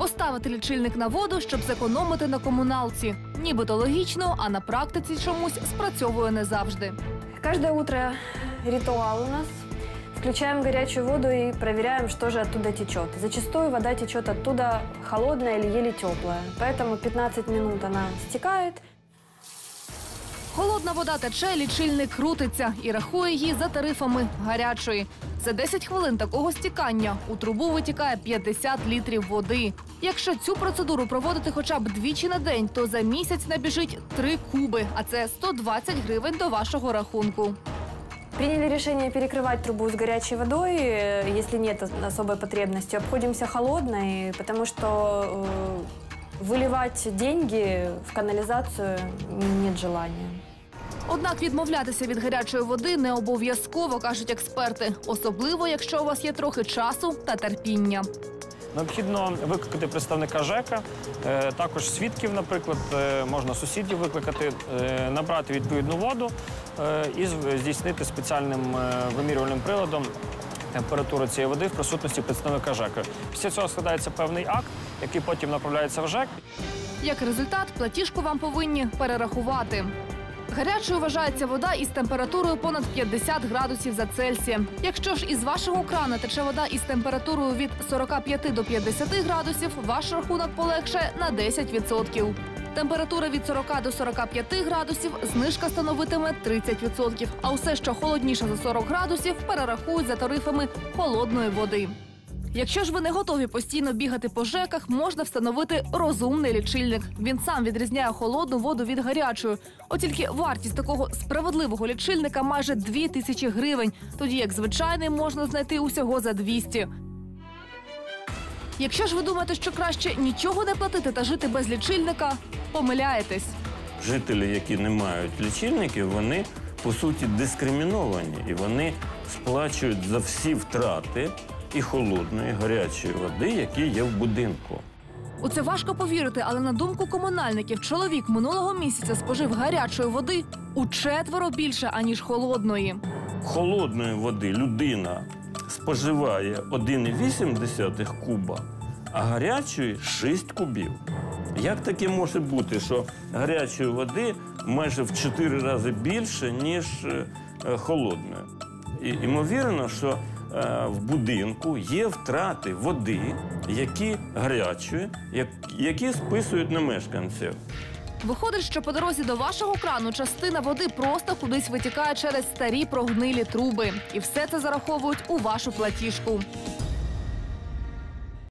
Поставити лічильник на воду, щоб зекономити на комуналці. Нібито логічно, а на практиці чомусь спрацьовує не завжди. Каждое утро ритуал у нас. Включаем горячую воду и проверяем, что же оттуда течет. Зачастую вода течет оттуда холодная или еле теплая. Поэтому 15 минут она стекает. Холодна вода тече, лічильник крутиться і рахує її за тарифами гарячої. За 10 хвилин такого стікання у трубу витікає 50 літрів води. Якщо цю процедуру проводити хоча б двічі на день, то за місяць набіжить 3 куби, а це 120 гривень до вашого рахунку. Приняли решение перекрывать трубу с горячей водой, э, если нет ос- особой потребности. Обходимся холодной, потому что э, выливать деньги в канализацию нет желания. Однак відмовлятися від гарячої води не обов'язково, кажуть експерти, особливо якщо у вас є трохи часу та терпіння. Необхідно викликати представника ЖЕКа, е, також свідків, наприклад, е, можна сусідів викликати, е, набрати відповідну воду і здійснити спеціальним вимірювальним приладом температуру цієї води в присутності представника ЖЕКа. Після цього складається певний акт, який потім направляється в ЖЕК. Як результат, платіжку вам повинні перерахувати. Гарячою вважається вода із температурою понад 50 градусів за Цельсієм. Якщо ж із вашого крана тече вода із температурою від 45 до 50 градусів, ваш рахунок полегше на 10%. Температура від 40 до 45 градусів, знижка становитиме 30%. А усе, що холодніше за 40 градусів, перерахують за тарифами холодної води. Якщо ж ви не готові постійно бігати по ЖЕКах, можна встановити розумний лічильник. Він сам відрізняє холодну воду від гарячої. От тільки вартість такого справедливого лічильника майже 2 тисячі гривень, тоді як звичайний можна знайти усього за 200. Якщо ж ви думаєте, що краще нічого не платити та жити без лічильника, помиляєтесь. жителі, які не мають лічильників, вони по суті дискриміновані і вони сплачують за всі втрати і холодної, гарячої води, які є в будинку. У це важко повірити, але на думку комунальників, чоловік минулого місяця спожив гарячої води у четверо більше аніж холодної. Холодної води людина споживає 1,8 куба, а гарячої 6 кубів. Як таке може бути, що гарячої води майже в 4 рази більше, ніж е, холодної? І, ймовірно, що в будинку є втрати води, які гарячі, як, які списують на мешканців. Виходить, що по дорозі до вашого крану частина води просто кудись витікає через старі прогнилі труби. І все це зараховують у вашу платіжку.